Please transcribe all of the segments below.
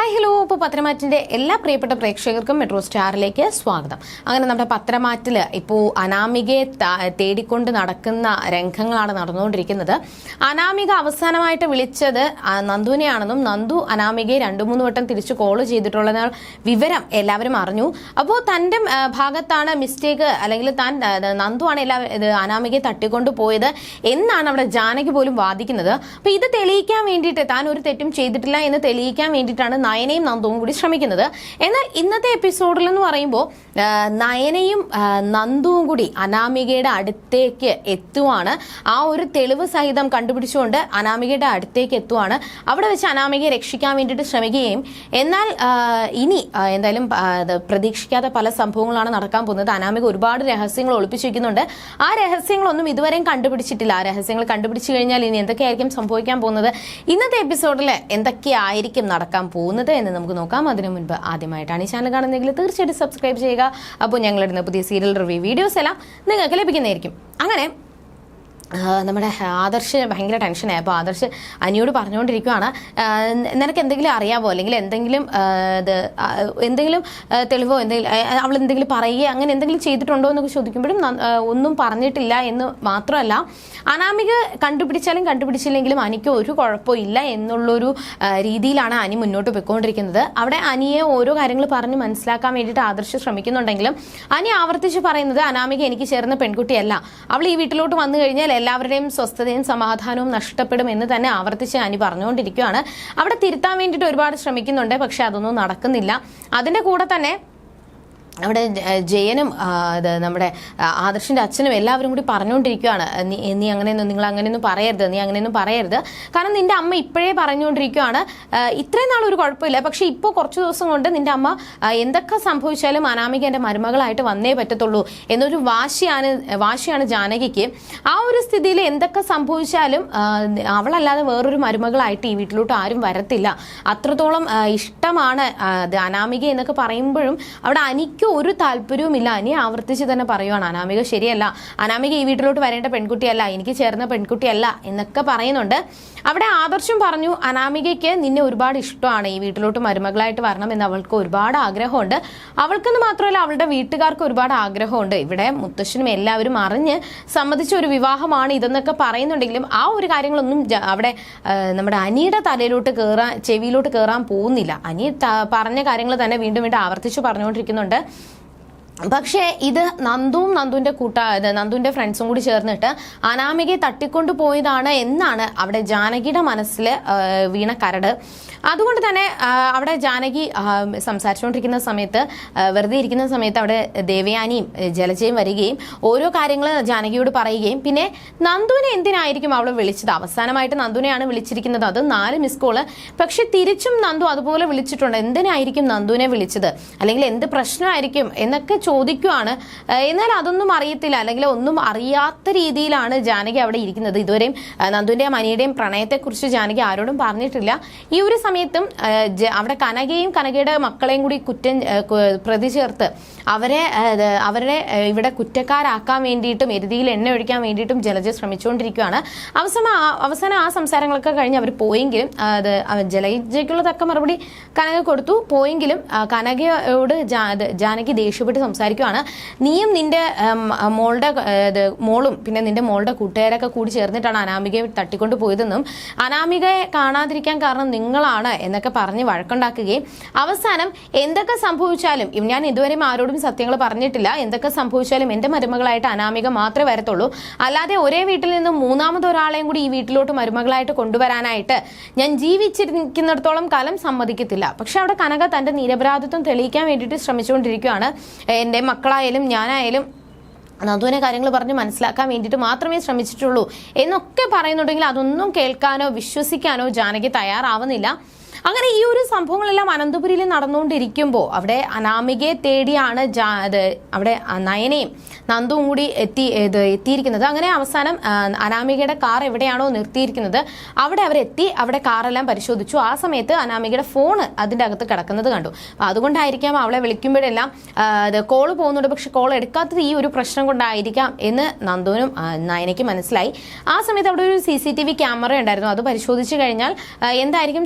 Hi hello ഇപ്പോൾ പത്രമാറ്റിന്റെ എല്ലാ പ്രിയപ്പെട്ട പ്രേക്ഷകർക്കും മെട്രോ സ്റ്റാറിലേക്ക് സ്വാഗതം. അങ്ങനെ നമ്മുടെ പത്രമാറ്റിൽ ഇപ്പോൾ അനാമികയെ തേടിക്കൊണ്ട് നടക്കുന്ന രംഗങ്ങളാണ് നടന്നുകൊണ്ടിരിക്കുന്നത്. അനാമിക അവസാനമായിട്ട് വിളിച്ചത് നന്ദുവിനെയാണെന്നും നന്ദു അനാമികയെ രണ്ടു മൂന്ന് വട്ടം തിരിച്ച് കോൾ ചെയ്തിട്ടുള്ള വിവരം എല്ലാവരും അറിഞ്ഞു. അപ്പോൾ തന്റെ ഭാഗത്താണ് മിസ്റ്റേക്ക് അല്ലെങ്കിൽ താൻ നന്ദുവാണ് എല്ലാ അനാമികയെ തട്ടിക്കൊണ്ട് പോയത് എന്നാണ് അവിടെ ജാനകി പോലും വാദിക്കുന്നത്. അപ്പോൾ ഇത് തെളിയിക്കാൻ വേണ്ടിയിട്ട് താൻ ഒരു തെറ്റും ചെയ്തിട്ടില്ല എന്ന് തെളിയിക്കാൻ വേണ്ടിയിട്ടാണ് നയനയും നന്ദുവും കൂടി ശ്രമിക്കുന്നത്. എന്നാൽ ഇന്നത്തെ എപ്പിസോഡിൽ എന്ന് പറയുമ്പോൾ നയനയും നന്ദുവും കൂടി അനാമികയുടെ അടുത്തേക്ക് എത്തുവാണ്. ആ ഒരു തെളിവ് സഹിതം കണ്ടുപിടിച്ചുകൊണ്ട് അനാമികയുടെ അടുത്തേക്ക് എത്തുവാണ്. അവിടെ വെച്ച് അനാമികയെ രക്ഷിക്കാൻ വേണ്ടിയിട്ട് ശ്രമിക്കുകയും എന്നാൽ ഇനി എന്തായാലും പ്രതീക്ഷിക്കാത്ത പല സംഭവങ്ങളാണ് നടക്കാൻ പോകുന്നത്. അനാമിക ഒരുപാട് രഹസ്യങ്ങൾ ഒളിപ്പിച്ചു വയ്ക്കുന്നുണ്ട് ആ രഹസ്യങ്ങളൊന്നും ഇതുവരെയും കണ്ടുപിടിച്ചിട്ടില്ല. ആ രഹസ്യങ്ങൾ കണ്ടുപിടിച്ചു കഴിഞ്ഞാൽ ഇനി എന്തൊക്കെയായിരിക്കും സംഭവിക്കാൻ പോകുന്നത്? ഇന്നത്തെ എപ്പിസോഡിൽ എന്തൊക്കെയായിരിക്കും നടക്കാൻ പോകുന്നത്? എന്ന് നമുക്ക് നോക്കാം. അതിനു മുൻപ് ആദ്യമായിട്ടാണ് ഈ ചാനൽ കാണുന്നതെങ്കിൽ തീർച്ചയായിട്ടും സബ്സ്ക്രൈബ് ചെയ്യുക. അപ്പോൾ ഞങ്ങളിടുന്ന പുതിയ സീരിയൽ റിവ്യൂ വീഡിയോസ് എല്ലാം നിങ്ങൾക്ക് ലഭിക്കുന്നതായിരിക്കും. അങ്ങനെ നമ്മുടെ ആദർശ് ഭയങ്കര ടെൻഷനായി. അപ്പോൾ ആദർശ് അനിയോട് പറഞ്ഞുകൊണ്ടിരിക്കുവാണ്. നിനക്ക് എന്തെങ്കിലും അറിയാമോ അല്ലെങ്കിൽ എന്തെങ്കിലും ഇത് എന്തെങ്കിലും തെളിവോ? എന്തെങ്കിലും അവൾ എന്തെങ്കിലും പറയുക അങ്ങനെ എന്തെങ്കിലും ചെയ്തിട്ടുണ്ടോ എന്നൊക്കെ ചോദിക്കുമ്പോഴും ഒന്നും പറഞ്ഞിട്ടില്ല എന്ന് മാത്രമല്ല. അനാമിക കണ്ടുപിടിച്ചാലും കണ്ടുപിടിച്ചില്ലെങ്കിലും അനിക്ക് ഒരു കുഴപ്പമില്ല എന്നുള്ളൊരു രീതിയിലാണ് അനി മുന്നോട്ട് പോയിക്കൊണ്ടിരിക്കുന്നത്. അവിടെ അനിയെ ഓരോ കാര്യങ്ങൾ പറഞ്ഞ് മനസ്സിലാക്കാൻ വേണ്ടിയിട്ട് ആദർശ് ശ്രമിക്കുന്നുണ്ടെങ്കിലും അനി ആവർത്തിച്ച് പറയുന്നത് അനാമിക എനിക്ക് ചേർന്ന പെൺകുട്ടിയല്ല. അവൾ ഈ വീട്ടിലോട്ട് വന്നു കഴിഞ്ഞാൽ എല്ലാവരുടെയും സ്വസ്ഥതയും സമാധാനവും നഷ്ടപ്പെടും എന്ന് തന്നെ ആവർത്തിച്ച് അനി പറഞ്ഞുകൊണ്ടിരിക്കുകയാണ്. അവിടെ തിരുത്താൻ വേണ്ടിയിട്ട് ഒരുപാട് ശ്രമിക്കുന്നുണ്ട് പക്ഷെ അതൊന്നും നടക്കുന്നില്ല. അതിന്റെ കൂടെ തന്നെ അവിടെ ജയനും അത് നമ്മുടെ ആദർശിന്റെ അച്ഛനും എല്ലാവരും കൂടി പറഞ്ഞുകൊണ്ടിരിക്കുകയാണ് നീ നീ അങ്ങനെയൊന്നും നിങ്ങൾ അങ്ങനെയൊന്നും പറയരുത് നീ അങ്ങനെയൊന്നും പറയരുത്. കാരണം നിന്റെ അമ്മ ഇപ്പോഴേ പറഞ്ഞുകൊണ്ടിരിക്കുകയാണ് ഇത്രയും നാൾ ഒരു കുഴപ്പമില്ല. പക്ഷെ ഇപ്പോൾ കുറച്ച് ദിവസം കൊണ്ട് നിന്റെ അമ്മ എന്തൊക്കെ സംഭവിച്ചാലും അനാമിക എന്റെ മരുമകളായിട്ട് വന്നേ പറ്റത്തുള്ളൂ എന്നൊരു വാശിയാണ് വാശിയാണ് ജാനകിക്ക്. ആ ഒരു സ്ഥിതിയിൽ എന്തൊക്കെ സംഭവിച്ചാലും അവളല്ലാതെ വേറൊരു മരുമകളായിട്ട് ഈ വീട്ടിലോട്ട് ആരും വരത്തില്ല. അത്രത്തോളം ഇഷ്ടമാണ് അനാമിക എന്നൊക്കെ പറയുമ്പോഴും അവിടെ അനിക്ക് ഒരു താല്പര്യവുമില്ല ഇനി ആവർത്തിച്ച് തന്നെ പറയുവാണ്. അനാമിക ശരിയല്ല. അനാമിക ഈ വീട്ടിലോട്ട് വരേണ്ട പെൺകുട്ടിയല്ല. എനിക്ക് ചേർന്ന പെൺകുട്ടിയല്ല എന്നൊക്കെ പറയുന്നുണ്ട്. അവിടെ ആദർശം പറഞ്ഞു അനാമികയ്ക്ക് നിന്നെ ഒരുപാട് ഇഷ്ടമാണ്. ഈ വീട്ടിലോട്ട് മരുമകളായിട്ട് വരണം എന്ന് അവൾക്ക് ഒരുപാട് ആഗ്രഹമുണ്ട്. അവൾക്കെന്ന് മാത്രമല്ല അവളുടെ വീട്ടുകാർക്ക് ഒരുപാട് ആഗ്രഹമുണ്ട്. ഇവിടെ മുത്തശ്ശനും എല്ലാവരും അറിഞ്ഞ് സമ്മതിച്ച ഒരു വിവാഹമാണ് ഇതെന്നൊക്കെ പറയുന്നുണ്ടെങ്കിലും ആ ഒരു കാര്യങ്ങളൊന്നും അവിടെ നമ്മുടെ അനിയുടെ തലയിലോട്ട് കയറാൻ ചെവിയിലോട്ട് കയറാൻ പോകുന്നില്ല. അനി പറഞ്ഞ കാര്യങ്ങൾ തന്നെ വീണ്ടും വീണ്ടും ആവർത്തിച്ച് പറഞ്ഞുകൊണ്ടിരിക്കുന്നുണ്ട്. പക്ഷേ ഇത് നന്ദുവും നന്ദുവിന്റെ കൂട്ടാ നന്ദുവിന്റെ ഫ്രണ്ട്സും കൂടി ചേർന്നിട്ട് അനാമികയെ തട്ടിക്കൊണ്ടു പോയതാണ് എന്നാണ് അവിടെ ജാനകിയുടെ മനസ്സിൽ വീണ കരട്. അതുകൊണ്ട് തന്നെ അവിടെ ജാനകി സംസാരിച്ചുകൊണ്ടിരിക്കുന്ന സമയത്ത് വെറുതെ ഇരിക്കുന്ന സമയത്ത് അവിടെ ദേവയാനിയും ജലജയും വരികയും ഓരോ കാര്യങ്ങൾ ജാനകിയോട് പറയുകയും പിന്നെ നന്ദുവിനെ എന്തിനായിരിക്കും അവൾ വിളിച്ചത്? അവസാനമായിട്ട് നന്ദുവിനെയാണ് വിളിച്ചിരിക്കുന്നത്. അത് നാല് മിസ് കോൾ പക്ഷെ തിരിച്ചും നന്ദു അതുപോലെ വിളിച്ചിട്ടുണ്ട്. എന്തിനായിരിക്കും നന്ദുവിനെ വിളിച്ചത്? അല്ലെങ്കിൽ എന്ത് പ്രശ്നമായിരിക്കും? എന്നൊക്കെ ചോദിക്കുവാണ്. എന്നാൽ അതൊന്നും അറിയത്തില്ല. അല്ലെങ്കിൽ ഒന്നും അറിയാത്ത രീതിയിലാണ് ജാനകി അവിടെ ഇരിക്കുന്നത്. ഇതുവരെയും നന്ദുവിന്റെയും മനിയുടെയും പ്രണയത്തെക്കുറിച്ച് ജാനകി ആരോടും പറഞ്ഞിട്ടില്ല. ഈ ഒരു സമയത്തും അവിടെ കനകയും കനകയുടെ മക്കളെയും കൂടി കുറ്റം പ്രതി ചേർത്ത് അവരെ അവരുടെ ഇവിടെ കുറ്റക്കാരാക്കാൻ വേണ്ടിയിട്ടും എരുതിയിൽ എണ്ണ ഒഴിക്കാൻ വേണ്ടിയിട്ടും ജലജ ശ്രമിച്ചുകൊണ്ടിരിക്കുകയാണ് അവസാന അവസാനം ആ സംസാരങ്ങളൊക്കെ കഴിഞ്ഞ് അവർ പോയെങ്കിലും അത് ജലജയ്ക്കുള്ള തക്ക മറുപടി കനക കൊടുത്തു. പോയെങ്കിലും കനകയോട് ജാനകി ദേഷ്യപ്പെട്ട് സംസാരിക്കുവാണ്. നീയും നിന്റെ മോളുടെ മോളും പിന്നെ നിന്റെ മോളുടെ കൂട്ടുകാരൊക്കെ കൂടി ചേർന്നിട്ടാണ് അനാമികയെ തട്ടിക്കൊണ്ട് പോയതെന്നും അനാമികയെ കാണാതിരിക്കാൻ കാരണം നിങ്ങളാണ് എന്നൊക്കെ പറഞ്ഞ് വഴക്കുണ്ടാക്കുകയും അവസാനം എന്തൊക്കെ സംഭവിച്ചാലും ഞാൻ ഇതുവരെയും ആരോടും സത്യങ്ങൾ പറഞ്ഞിട്ടില്ല എന്തൊക്കെ സംഭവിച്ചാലും എന്റെ മരുമകളായിട്ട് അനാമിക മാത്രമേ വരത്തുള്ളൂ. അല്ലാതെ ഒരേ വീട്ടിൽ നിന്നും മൂന്നാമത് ഒരാളെയും കൂടി ഈ വീട്ടിലോട്ട് മരുമകളായിട്ട് കൊണ്ടുവരാനായിട്ട് ഞാൻ ജീവിച്ചിരിക്കുന്നിടത്തോളം കാലം സമ്മതിക്കത്തില്ല. പക്ഷെ അവിടെ കനക തന്റെ നിരപരാധിത്വം തെളിയിക്കാൻ വേണ്ടിയിട്ട് ശ്രമിച്ചുകൊണ്ടിരിക്കുകയാണ്. എന്റെ മക്കളായാലും ഞാനായാലും നന്ദുവിനെ കാര്യങ്ങൾ പറഞ്ഞ് മനസ്സിലാക്കാൻ വേണ്ടിയിട്ട് മാത്രമേ ശ്രമിച്ചിട്ടുള്ളൂ എന്നൊക്കെ പറയുന്നുണ്ടെങ്കിൽ അതൊന്നും കേൾക്കാനോ വിശ്വസിക്കാനോ ജാനകി തയ്യാറാവുന്നില്ല. അങ്ങനെ ഈ ഒരു സംഭവങ്ങളെല്ലാം അനന്തപുരിയിൽ നടന്നുകൊണ്ടിരിക്കുമ്പോൾ അവിടെ അനാമികയെ തേടിയാണ് അത് അവിടെ നയനയും നന്ദുവും കൂടി എത്തി ഇത് എത്തിയിരിക്കുന്നത്. അങ്ങനെ അവസാനം അനാമികയുടെ കാർ എവിടെയാണോ നിർത്തിയിരിക്കുന്നത് അവിടെ അവരെത്തി അവിടെ കാറെല്ലാം പരിശോധിച്ചു. ആ സമയത്ത് അനാമികയുടെ ഫോൺ അതിന്റെ അകത്ത് കിടക്കുന്നത് കണ്ടു. അതുകൊണ്ടായിരിക്കാം അവളെ വിളിക്കുമ്പോഴെല്ലാം കോൾ പോകുന്നുണ്ട്. പക്ഷെ കോൾ എടുക്കാത്തത് ഈ ഒരു പ്രശ്നം കൊണ്ടായിരിക്കാം എന്ന് നന്ദുവിനും നയനയ്ക്ക് മനസ്സിലായി. ആ സമയത്ത് അവിടെ ഒരു സി ക്യാമറ ഉണ്ടായിരുന്നു. അത് പരിശോധിച്ചു കഴിഞ്ഞാൽ എന്തായിരിക്കും എന്തായിരിക്കും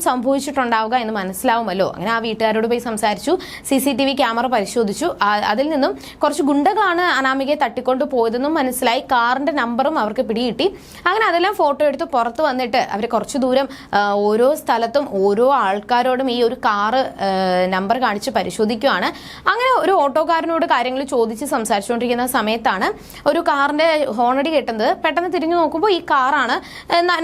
സംഭവിച്ചിട്ടുണ്ടാവുക എന്ന് മനസ്സിലാവുമല്ലോ. അങ്ങനെ ആ വീട്ടുകാരോട് പോയി സംസാരിച്ചു. C C T V camera പരിശോധിച്ചു. അതിൽ നിന്നും കുറച്ച് ഗുണ്ടകളാണ് അനാമികയെ തട്ടിക്കൊണ്ട് പോയതെന്നും മനസ്സിലായി. കാറിന്റെ നമ്പറും അവർക്ക് പിടികിട്ടി. അങ്ങനെ അതെല്ലാം ഫോട്ടോ എടുത്ത് പുറത്ത് വന്നിട്ട് അവർ കുറച്ച് ദൂരം ഓരോ സ്ഥലത്തും ഓരോ ആൾക്കാരോടും ഈ ഒരു കാറ് നമ്പർ കാണിച്ച് പരിശോധിക്കുകയാണ് അങ്ങനെ ഒരു ഓട്ടോക്കാരനോട് കാര്യങ്ങൾ ചോദിച്ച് സംസാരിച്ചുകൊണ്ടിരിക്കുന്ന സമയത്താണ് ഒരു കാറിന്റെ ഹോണടി കേട്ടത്. പെട്ടെന്ന് തിരിഞ്ഞു നോക്കുമ്പോൾ ഈ കാറാണ്.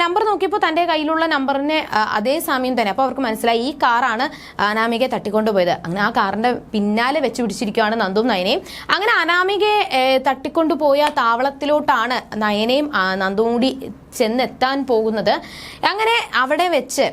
നമ്പർ നോക്കിയപ്പോൾ തന്റെ കയ്യിലുള്ള നമ്പറിനെ അതേ സമയം തന്നെ. അപ്പോൾ അവർക്ക് മനസ്സിലായി. ഈ കാറാണ് അനാമികയെ തട്ടിക്കൊണ്ടുപോയത്. അങ്ങനെ ആ കാറിന്റെ പിന്നാലെ വെച്ച് പിടിച്ചിരിക്കുകയാണ് നന്ദും നയനയും. അങ്ങനെ അനാമികയെ തട്ടിക്കൊണ്ടുപോയ താവളത്തിലോട്ടാണ് നയനയും നന്ദും കൂടി ചെന്നെത്താൻ പോകുന്നത്. അങ്ങനെ അവിടെ വെച്ച്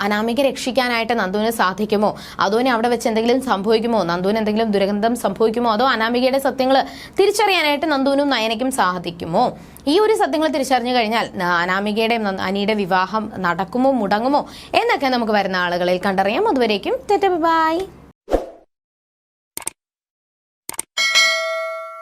അനാമിക രക്ഷിക്കാനായിട്ട് നന്ദുവിന് സാധിക്കുമോ? അതോനെ അവിടെ വെച്ച് എന്തെങ്കിലും സംഭവിക്കുമോ? നന്ദുവിന് എന്തെങ്കിലും ദുരന്തം സംഭവിക്കുമോ? അതോ അനാമികയുടെ സത്യങ്ങൾ തിരിച്ചറിയാനായിട്ട് നന്ദുവിനും നയനയ്ക്കും സാധിക്കുമോ? ഈ ഒരു സത്യങ്ങൾ തിരിച്ചറിഞ്ഞു കഴിഞ്ഞാൽ അനാമികയുടെയും അനിയുടെ വിവാഹം നടക്കുമോ മുടങ്ങുമോ? എന്നൊക്കെ നമുക്ക് വരുന്ന ആളുകളിൽ കണ്ടറിയാം. അതുവരേക്കും ബൈ.